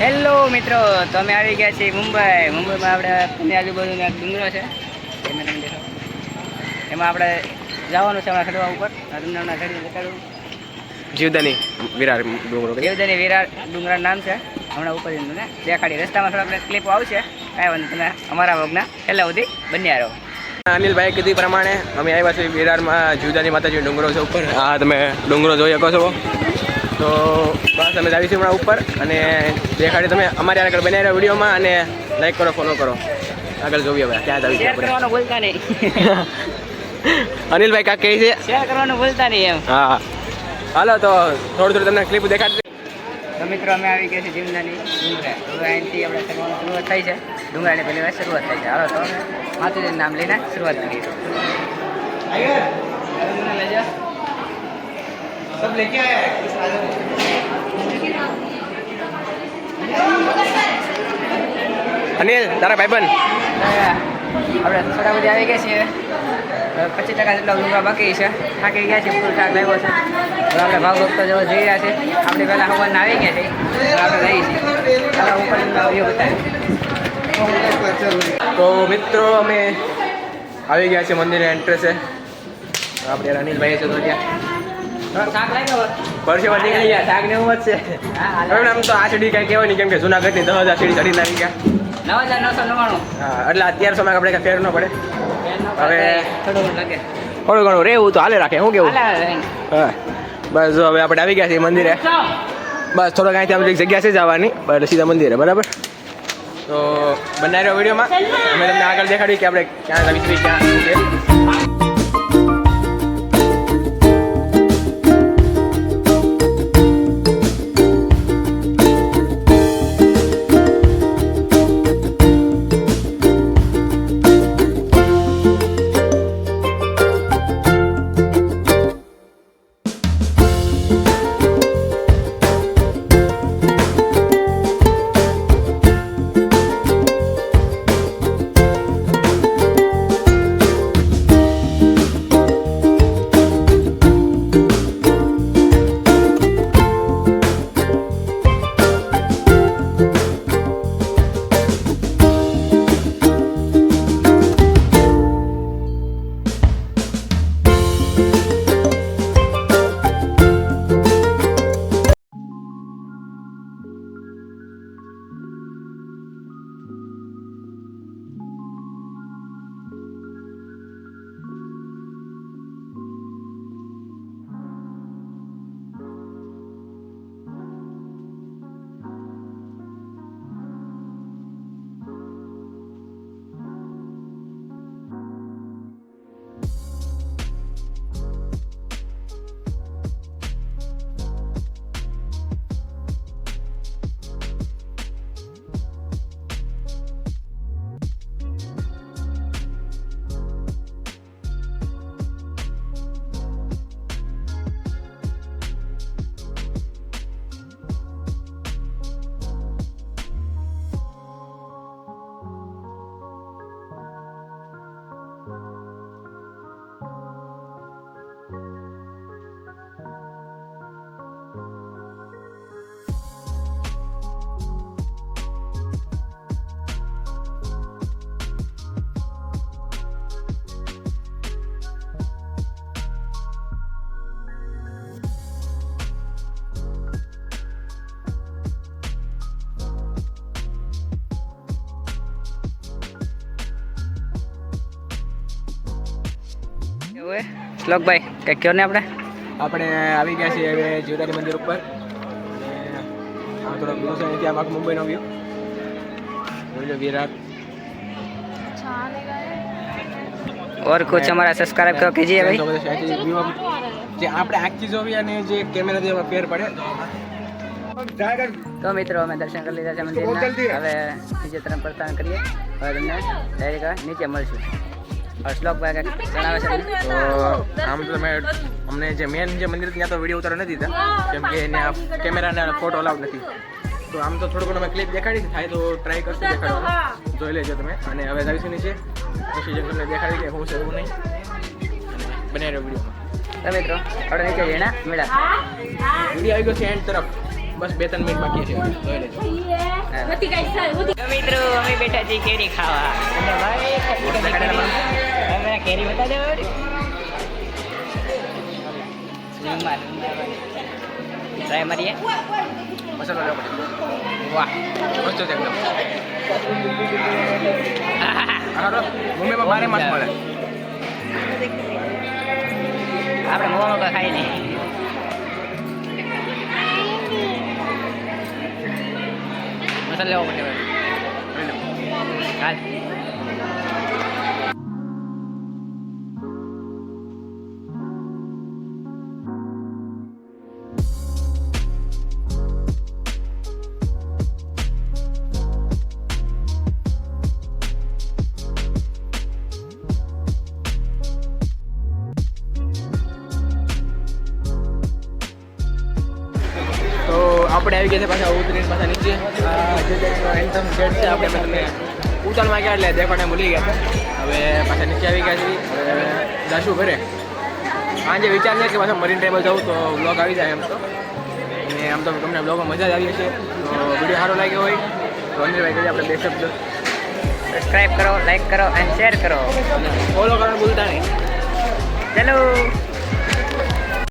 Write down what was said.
Hello મિત્રો તો અમે આવી ગયા છીએ મુંબઈ. મુંબઈમાં આપણે પુણે આજુબાજુનો એક ડુંગરો છે. એમાં આપણે જવાનું છે હમણાં ખડવા ઉપર. તમને હમણાં ચડીને દેખાડું જીવદાની વિરાર ડુંગરો કે વિરાર ડુંગરાનું નામ છે. હમણાં ઉપર તમને દેખાડી. રસ્તામાં થોડાક ક્લિપ આવશે. કાંઈ વાંધો તમે અમારા વગના એટલે સુધી બન્યા રહો. અનિલભાઈ કીધી પ્રમાણે અમે આવ્યા છીએ વિરારમાં જીવદાની માતાજી ડુંગરો છે ઉપર. આ તમે ડુંગરો જોઈ શકો છો. તો બસ અમે જાવીશું હમણાં ઉપર અને દેખાડી તમે અમારી આગળ બનાવી રહ્યા વિડીયોમાં અને લાઈક કરો ફોલો કરો. આગળ જોઈએ હવે ક્યાં જાવી આપણે. ભૂલતા નહીં. અનિલભાઈ કાક કહે છે? શેર કરવાનું ભૂલતા નહીં એમ. હા. હાલો તો થોડું થોડું તમને ક્લિપ દેખાડી તો મિત્રો અમે આવી ગયા છે જીમનાની ડુંગરા. હવે અહીંથી આપણે ચડવાનું શરૂઆત થાય છે. ડુંગરાની પહેલી વાર શરૂઆત થાય છે. હાલો તો અમે નામ લઈને શરૂઆત કરીએ. લઈ જાઓ. સબ લેકે અનિલ તારા ભાઈબંધ? આપણે થોડા બધી આવી ગયા છીએ. પચીસ ટકા જેટલા ડુંગરા બાકી છે. થાકી ગયા છે ફૂલ ટાક લાગ્યો છે. આપણે ભાવ ભક્તો જેવો જઈ રહ્યા છે આપણે પહેલાં હવન આવી ગયા છે આપણે જઈએ છીએ. ઉપર વ્યૂ તો મિત્રો અમે આવી ગયા છે મંદિરે છે આપણે અનિલભાઈ છે તો ત્યાં શાક ને એવું જ હવે આમ તો આ સીડી કાંઈ કહેવાય નહીં કેમ કે જુનાગઢની દસ હજાર સીડી ચડી આવી ગયા. નવ હજાર નવસો નવ્વાણું હા એટલે આપણે કાંઈ ફેર ન પડે. હવે- થોડું લાગે. થોડું ઘણું રહેવું તો હાલે રાખે શું કેવું? હા. બસ જો હવે આપણે આવી ગયા છીએ મંદિરે. બસ થોડો આમ એક જગ્યા છે જવાની બસ સીધા મંદિરે બરાબર? તો બનાવી રહ્યો વિડીયોમાં અમે તમને આગળ દેખાડ્યું કે આપણે ક્યાં આવી ક્યાં શું છે એવું હે શ્લોકભાઈ કંઈક કહો ને આપણે આપણે આવી ગયા છીએ હવે જીવદારી મંદિર ઉપર અને આ થોડોક વ્યૂ છે અહીંથી આમ આખું મુંબઈનો વ્યૂ જોઈ લો વિરાર और कुछ हमारा सब्सक्राइब करो कीजिए भाई તો બધા અહીંથી view આમ જે આપણે આખી જોવી અને જે કેમેરાથી એમાં ફેર પડે તો મિત્રો અમે દર્શન કરી લીધા છે મંદિરના હવે નીચે તરફ પ્રસ્થાન કરીએ હવે તમને ડાયરેક્ટ નીચે મળશું और શ્લોકભાઈ જણાવે છે. તો આમ તો તમે અમને જે મેન જે મંદિર ત્યાં તો વીડિયો ઉતારો નથી કેમ કે એને આ કેમેરાને ફોટો અલાઉડ નથી. તો આમ તો થોડું ઘણું અમે ક્લિપ દેખાડી થાય તો ટ્રાય કરશું દેખાડો જોઈ લેજો તમે. અને હવે જાવીશું નીચે. પછી જો તમને દેખાડી કે હું છે એવું નહીં. બને રહ્યો વિડીયોમાં તો મિત્રો આપણે નીચે જઈને મેળા. વીડિયો આવી ગયો છે એન્ડ તરફ. બસ બે ત્રણ મિનિટ બાકી છે. જોઈ લેજો. મિત્રો અમે બેઠા છીએ કેરી ખાવા. બધી કેરી. કેરી બતાવજો ટ્રાય મારીએ. મસાલો લેવો વાહ. મસ્ત છે એકદમ. હારો મુંબઈમાં બારે માસ મળે. આપણે મોમો તો ખાઈ નહીં. મસાલો લેવો પડે. હાલ. આવી ગયા છે પાછા ઉતરીને પાછા નીચે. એન્ટમ ગેટ છે આપણે તમને ઉતારમાં ગયા એટલે દેખાડે ભૂલી ગયા હવે પાછા નીચે આવી ગયા છીએ. હવે જાશું ઘરે. આજે વિચાર છે કે પાછા મરીન ડ્રાઈવર જવું તો બ્લોગ આવી જાય એમ તો. અને આમ તો તમને બ્લોગમાં મજા જ આવી હશે. તો વીડિયો સારો લાગ્યો હોય તો અંજલિભાઈ કહીએ આપણે બે શબ્દ સબસ્ક્રાઈબ કરો લાઈક કરો એન્ડ શેર કરો. ફોલો કરવાનું ભૂલતા નહીં. ચલો